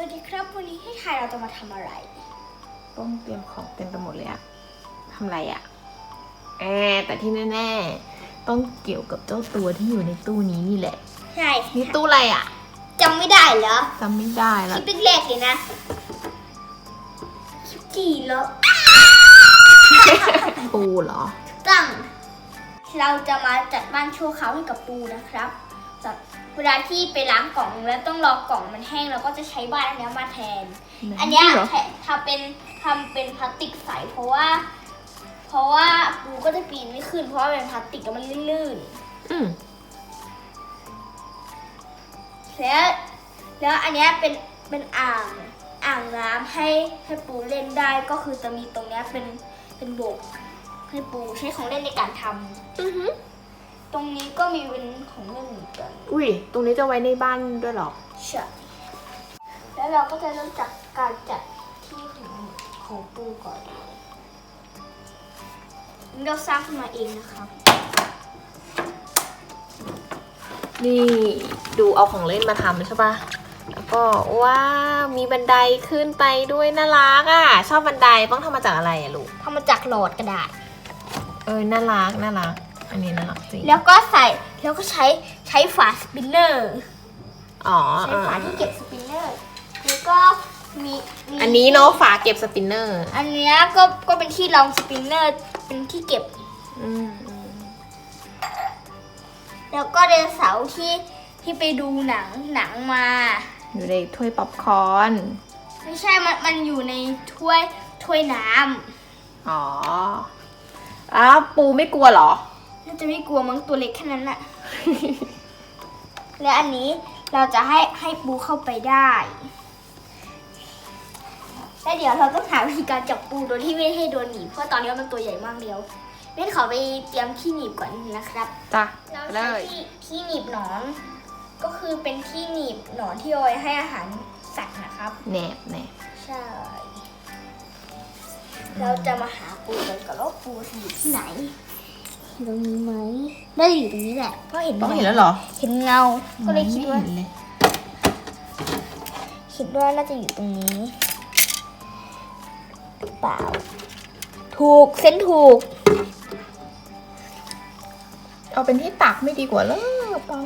วัสดีครับวันนี้ให้ทายเราจะมาทำอะไรต้องเตรียมของเต็มไปหมดเลยอะทำอะไรอะแอบแต่ที่แน่ๆต้องเกี่ยวกับเจ้าตัวที่อยู่ในตู้นี้นี่แหละ ใช่นี่ตู้อะไรอะจำไม่ได้เหรอจำไม่ได้คแล้ว ลิปแรกๆเลยนะคลิปกี่แล้วปูเหรอ ตั้ง เราจะมาจัดบ้านชั่วคราวให้กับปูนะครับจาก เวลาที่ไปล้างกล่องแล้วต้องรอกล่องมันแห้งเราก็จะใช้บ้านอันเนี้ยมาแทน อันเนี้ยเหรอ แทนทำเป็นทำเป็นพลาสติกใสเพราะว่า เพราะว่าปูก็จะปีนไม่ขึ้นเพราะว่าเป็นพลาสติกแล้วมันลื่นๆอืมแล้วแล้วอันเนี้ยเป็นเป็นอ่างอ่างน้ำให้ให้ปูเล่นได้ก็คือจะมีตรงเนี้ยเป็นเป็นโบกให้ปูใช้ของเล่นในการทำ อือหือต รงนี้ก็มีเป็นของเล่นเหมือนกันอุ้ย ตรงนี้จะไว้ในบ้านด้วยเหรอ ใช่แล้วเราก็จะเริ่มจากการจัดที่ของของปูก่อนนี่เราสร้างขึ้นมาเองนะครับนี่ดูเอาของเล่นมาทำใช่ปะแล้วก็ว้าวมีบันไดขึ้นไปด้วยน่ารักอะ ชอบบันไดต้องทำมาจากอะไรอะลูกทำมาจากหลอดกระดาษ เออน่ารักน่ารัก อันนี้น่ารักจริง แล้วก็ใส่แล้วก็ใช้ใช้ฝาสปินเนอร์อ๋อใช้ฝาที่เก็บสปินเนอร์แล้วก็มีมีอันนี้เนาะฝาเก็บสปินเนอร์ อันเนี้ยก็ก็เป็นที่รองสปินเนอร์เป็นที่เก็บ อืมอืมแล้วก็ไดโนเสาร์ที่ที่ไปดูหนังหนังมา อยู่ในถ้วยป๊อปคอร์นไม่ใช่มันมันอยู่ในถ้วยถ้วยน้อ๋ออ้าวปูไม่กลัวเหรอำ น่าจะไม่กลัวมั้งตัวเล็กแค่นั้นแหละและอันนี้เราจะให้ให้ปูเข้าไปได้แล้วเดี๋ยวเราต้องหาวิธีการจับปูโดยที่ไม่ให้โดนหนีบเพราะตอนนี้มันตัวใหญ่มากเดียวเม่ขอไปเตรียมที่หนีบก่อนนะครับจ้ะเราเลใช้ยที่ที่หนีบหนอน ก็คือเป็นที่หนีบหนอนที่เอาไว้ให้อาหารสัตว์นะครับแหนบแหนบใช่ เราจะมาหาปูกันก่อนว่าปูอยู่ที่ไหน อยู่ตรงนี้ไหมน่าจะอยู่ตรงนี้แหละเพราะเห็นต้องเห็นแล้วเหรอเห็นเงา ก็เลยคิดว่า ไม่เห็นเลยคิดว่าน่าจะอยู่ตรงนี้หรือเปล่า ถูกเส้นถูก เอาเป็นที่ตักไม่ดีกว่าเหรอป้อง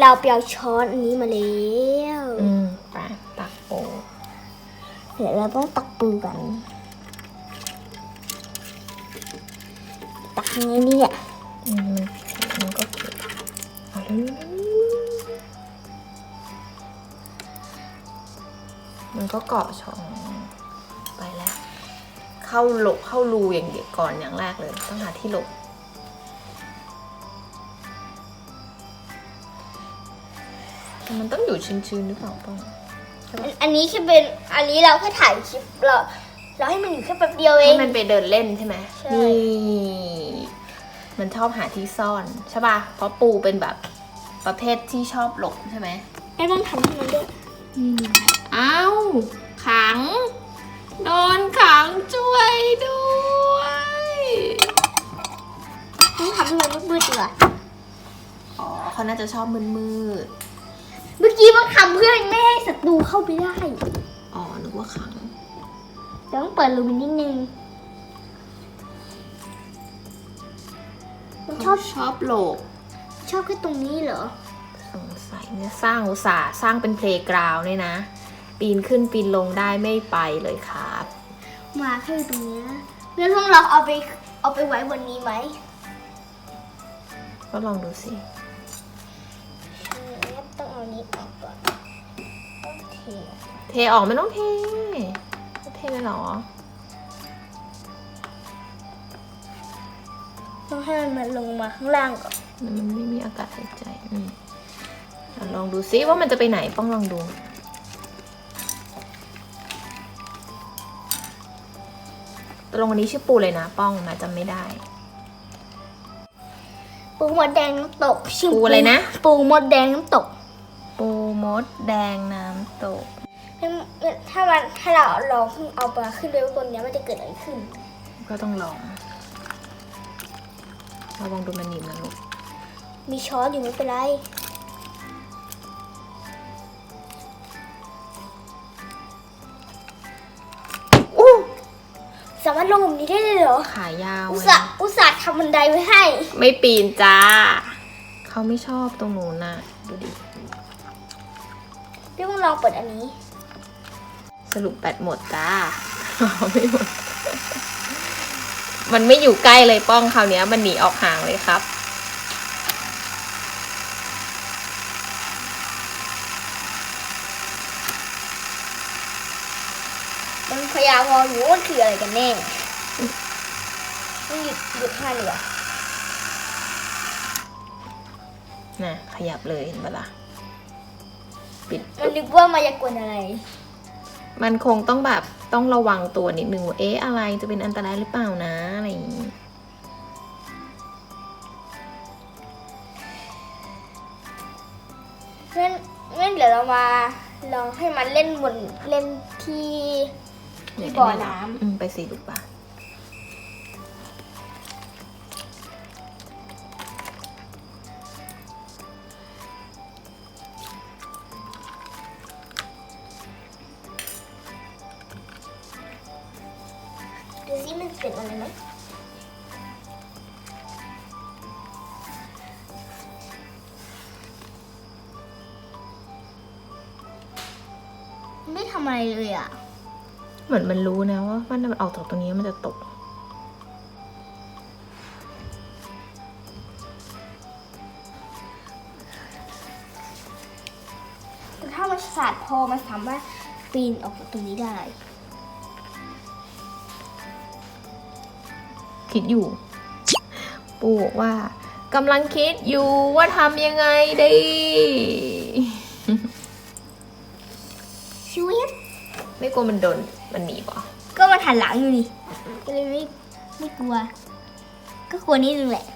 เราไปเอาช้อนอันนี้มาแล้วอืมไปตักปูเดี๋ยวเราต้องตักปูกัน นี่ยอืมมันก็เก็บเอาเลยมันก็เกาะช่องไปแล้ว เข้าหลบเข้ารูอย่างเดียวก่อนอย่างแรกเลย ต้องหาที่หลบแต่มันต้องอยู่ชื้นๆหรือเปล่าป้องอันอันนี้แค่เป็นอันนี้เราแค่ถ่ายคลิปเราเราให้มันอยู่แค่แป๊บเดียวเอให้งมันไปเดินเล่นใช่ไหมใช่นี่ มันชอบหาที่ซ่อนใช่ป่ะ เพราะปูเป็นแบบประเภทที่ชอบหลบใช่ไหมไม่ต้องทำให้มันด้วยอ้าวขัง โดนขังช่วยด้วยต้องทำให้มันมืดๆดีกว่าอ๋อเขาน่าจะชอบมืดเมื่อกี้มันทำเพื่อไม่ให้ศัตรูเข้าไปได้ ๆอ๋อนึกว่าขัง เดี๋ยวต้องเปิดรูมินนิดนึง มันชอบชอบหลบชอบแค่ตรงนี้เหรอ สงสัยเนี่ยสร้างอุตสาห์สร้างเป็นเพลงกราวเนี่ยนะ ปีนขึ้นปีนลงได้ไม่ไปเลยครับมาแค่ตรงเนี้ยแล้วพวกเราเอาไปเอาไปไว้บนนี้ไหมก็ลองดูสิต้องเอานี้ออกก่อนต้องเทเทออกไม่ต้องเทไม่เทเลยเหรอ ต้องให้มันมาลงมาข้างล่างก่อนมันไม่มีอากาศหายใจอืมอะลองดูซิว่ามันจะไปไหนป้องลองดูตกลงอันนี้ชื่อปูเลยนะ ป้องนะจำไม่ได้ ปูมดแดงน้ำตกชื่ปูอะไรนะ ปูมดแดงน้ำตก ปูมดแดงน้ำตก ถ้ามันถ้าเราลองขึ้นเอาปลาขึ้นไปบนเนี้ยมันจะเกิดอะไรขึ้น ก็ต้องลอง ระวังโดนมันหนีบนะลูกมีช้อนอยู่ไม่เป็นไร อู้สามารถลงแบบนี้ได้เลยเหรอ ขายาวอุตส่าห์อุตส่าห์ทำบันไดไว้ให้ ไม่ปีนจ้า เขาไม่ชอบตรงนู้นนะดูดิ พี่ต้างลองเปิดอันนี้ สรุปแปดหมดจ้า ไม่หมด มันไม่อยู่ใกล้เลยป้องคราวเนี้ยมันหนีออกห่างเลยครับ มันพยายามมองอยู่ว่ามันคืออะไรกันแน่มันหยุดหยุดให้เลยเหรอนะขยับเลยเห็นปะล่ะปิดมันนึกว่ามายากลอะไร มันคงต้องแบบ ต้องระวังตัวนิดนึงว่าเอ๊ะอะไรจะเป็นอันตรายหรือเปล่านะอะไรอย่างนี้งั้นงั้นเดี๋ยวเรามาลองให้มันเล่นบนเล่นที่ที่บ่อน้ำอืมไปสิลูกป่ะ ดูสิมันเป็นอะไรไหมไม่ทำอะไรเลยอะ เหมือนมันรู้นะว่ามันออกจากตรงนี้มันจะตก แต่ถ้ามันสาดพอมันสามารถปีนออกจากตรงนี้ได้ คิดอยู่ ปู่บอกว่ากำลังคิดอยู่ว่าทำยังไงดีชีวิตไม่กลัวมันโดนมันหนีปะก็มันหันหลังอยู่นี่ก็เลยไม่ไม่กลัว ก็กลัวนิดนึงแหละ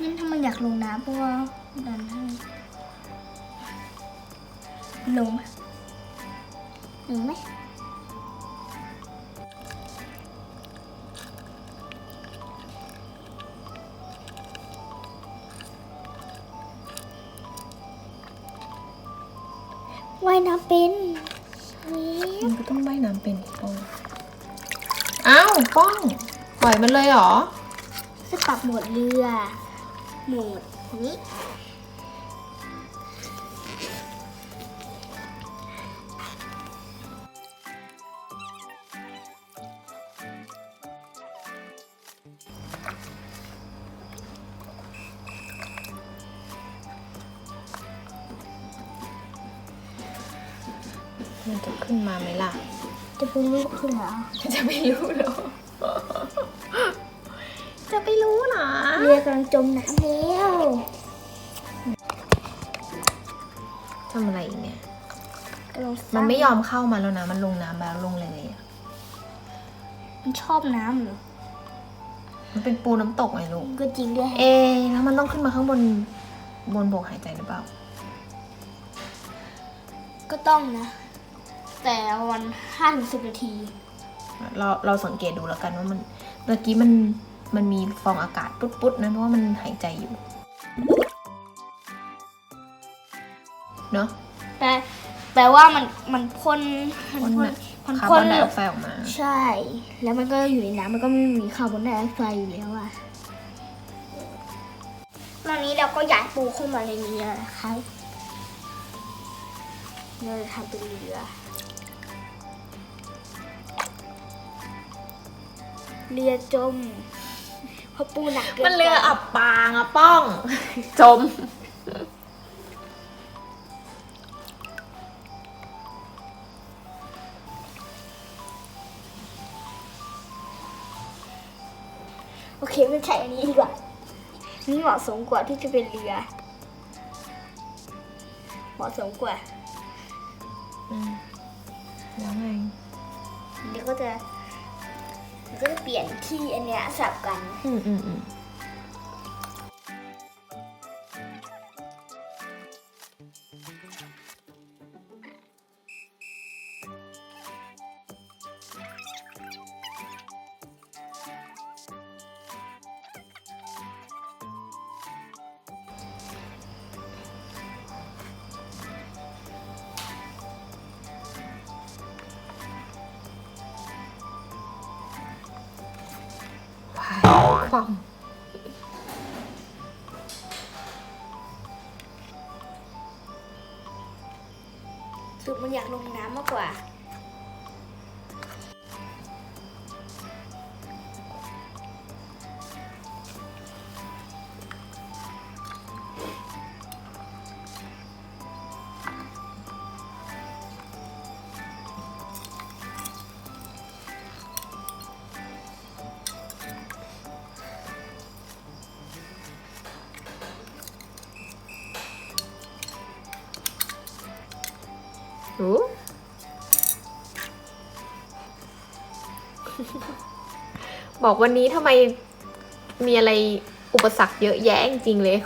นั่นถ้ามันอยากลงน้ำเพราะว่าดันให้ลงไหมลงไหม ป้อง ปล่อยมันเลยเหรอจะปรับโหมดเรือโหมดนี้มันจะขึ้นมาไหมล่ะ จะเป็นลูกขึ้นเหรอ จะไม่รู้เหรอ งจมน้ำแล้วทำอะไรอีกเนี่ยกำลังสร้างมันไม่ยอมเข้ามาแล้วนะ มันลงน้ำไปแล้วลงเลยอะมันชอบน้ำเหรอ มันเป็นปูน้ำตกไงลูก ก็จริงด้วยเอ๊ะแล้วมันต้องขึ้นมาข้างบนบนบกหายใจหรือเปล่า ก็ต้องนะ แต่วันห้าถึงสิบนาที เราเราสังเกตดูแล้วกันว่ามันเมื่อกี้มัน มันมีฟองอากาศปุ๊ดๆนะเพราะว่ามันหายใจอยู่เนอะแต่แปลว่ามันมันพ่นมันพ่นมันคาร์บพ่อนนไดออกไซด์ออกมา ใช่ แล้วมันก็อยู่ในน้ำมันก็ไม่มีคาร์บอนไดออกไซด์อยู่แล้วอะตอนนี้เราก็ย้ายปูเข้ามาในนี้แล้วนะคะเราจะทำเป็นเรือเรือจม เพราะปูหนักกิมันเรือไปอับปางอะป้อง จม โอเคมันใช้อันนี้ดีกว่านี่เหมาะสมกว่าที่จะเป็นเรือ เหมาะสมกว่า อืมแล้วไง เดี๋ยวก็จะเดี๋ยวก็ จะเปลี่ยนที่อันเนี้ยสลับกัน อืมอืมอืม อมสุดมันอยากลงน้ำมากกว่า หูบอกวันนี้ทำไมมีอะไรอุปสรรคเยอะแยะจริงเลย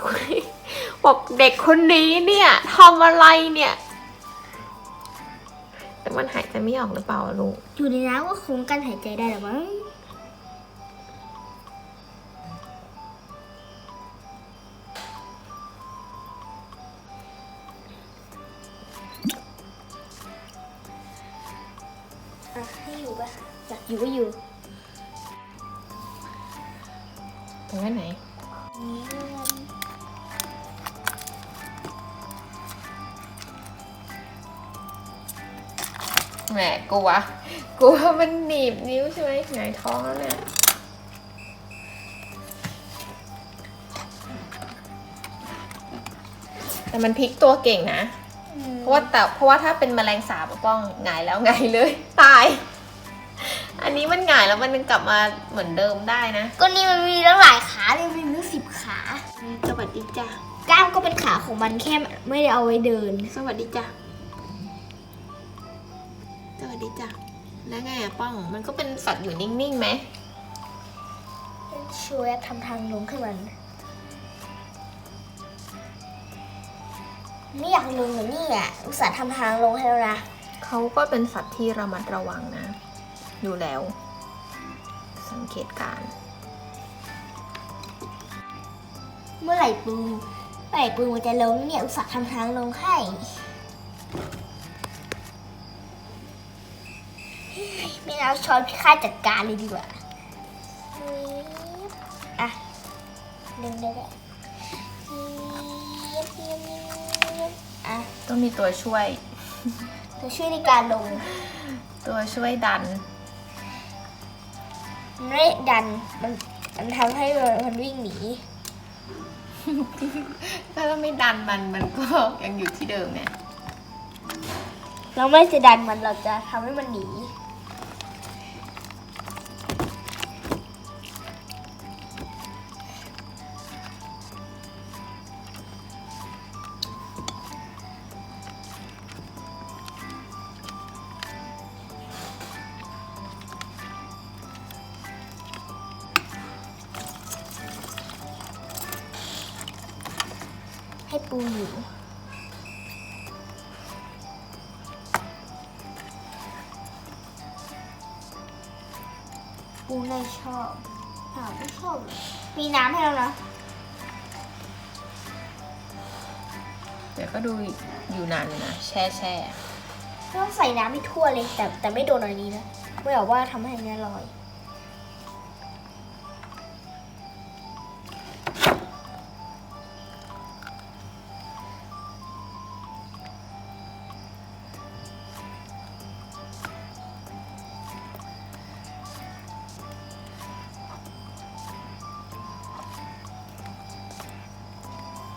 บอกเด็กคนนี้เนี่ยทำอะไรเนี่ย แต่มันหายใจไม่ออกหรือเปล่าลูก อยู่ในน้ำก็คงกันหายใจได้หรอมั้ง อยู่ก็อยู่ตรงนั้นไหน นี่แล้วกันแหมกลัวกลัวมันหนีบนิ้วใช่ไหมหงายท้องแล้วเนี่ยแต่มันพลิกตัวเก่งนะเพราะว่าแต่เพราะว่าถ้าเป็นแมลงสาบอะป้องหงายแล้วหงายเลย ตาย อันนี้มันหงายแล้วมันกลับมาเหมือนเดิมได้นะก็นี่มันมีตั้งหลายขาเลยมีตั้งสิบขาสวัสดีจ้ะกล้ามก็เป็นขาของมันแค่ไม่ได้เอาไว้เดิน สวัสดีจ้ะสวัสดีจ้ะแล้วไงอะป้อง มันก็เป็นสัตว์อยู่นิ่งๆไหมช่วยทำทางลงขึ้นมันไม่อยากลงเหมือนนี่อะอุตส่าห์ทำทางลงให้แล้วนะเขาก็เป็นสัตว์ที่ระมัดระวังนะ อยู่แล้ว สังเกตการณ์เมื่อไหร่ปูเมื่อไหร่ปูมันจะลงเนี่ยอุตส่าห์ทำทางลงให้เฮ้ยไม่เอาช้อนพี่ค่ายจัดการเลยดีกว่าอะดึงได้ไหมอะต้องมีตัวช่วยจะช่วยในการลง ตัวช่วยดัน ไม่ดันมันมันทำให้มันวิ่งหนี ถ้าเราไม่ดันมันมันก็ยังอยู่ที่เดิมเนี่ยเราไม่จะดันมันเราจะทำให้มันหนี ปูอยู่ ปูไม่ชอบถามไม่ชอบเหรอมีน้ำให้แล้วนะเดี๋ยวก็ดูอยู่นานอยู่นะ แช่แช่ต้องใส่น้ำให้ทั่วเลย แต่แต่ไม่โดนอันนี้นะ ไม่บอกว่าทำให้อันนี้ลอย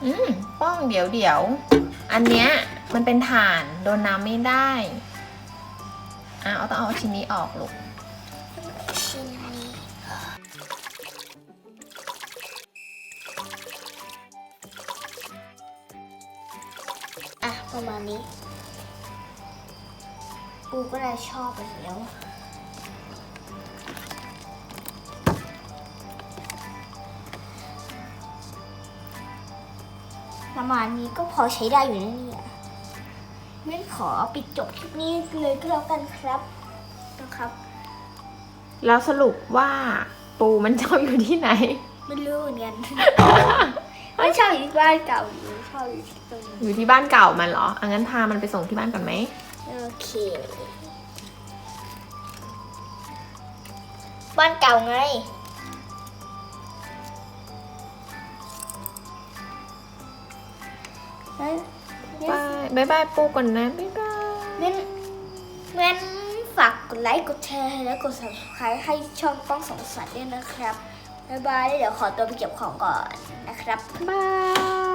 อืมป้องเดี๋ยวเดี๋ยวอันเนี้ยมันเป็นฐานโดนน้ำไม่ได้อะเอาต้องเอาชิ้นนี้ออกลูกชิ้นนี้อะประมาณนี้ปูก็ได้ชอบแล้ว ประมาณนี้ก็พอใช้ได้อยู่นะเนี่ยไม่ขอปิดจบคลิปนี้เลยก็แล้วกันครับนะครับ แล้วสรุปว่าปูมันชอบอยู่ที่ไหน ไม่รู้เหมือนกัน ไม่ชอบอยู่ที่บ้านเก่าอยู่ชอบอยู่ที่ตรงนี้อยู่ที่บ้านเก่ามันเหรออังั้นพามันไปส่งที่บ้านก่อนไหมโอเค บ้านเก่าไง บายบายบายปูก่อนนะบายบายงั้นงั้นฝากกดไลค์กดแชร์และกด subscribe ให้ช่องกล้องสองสัตว์ด้วยนะครับบ๊ายบายแล้วเดี๋ยวขอตัวไปเก็บของก่อนนะครับบายบาย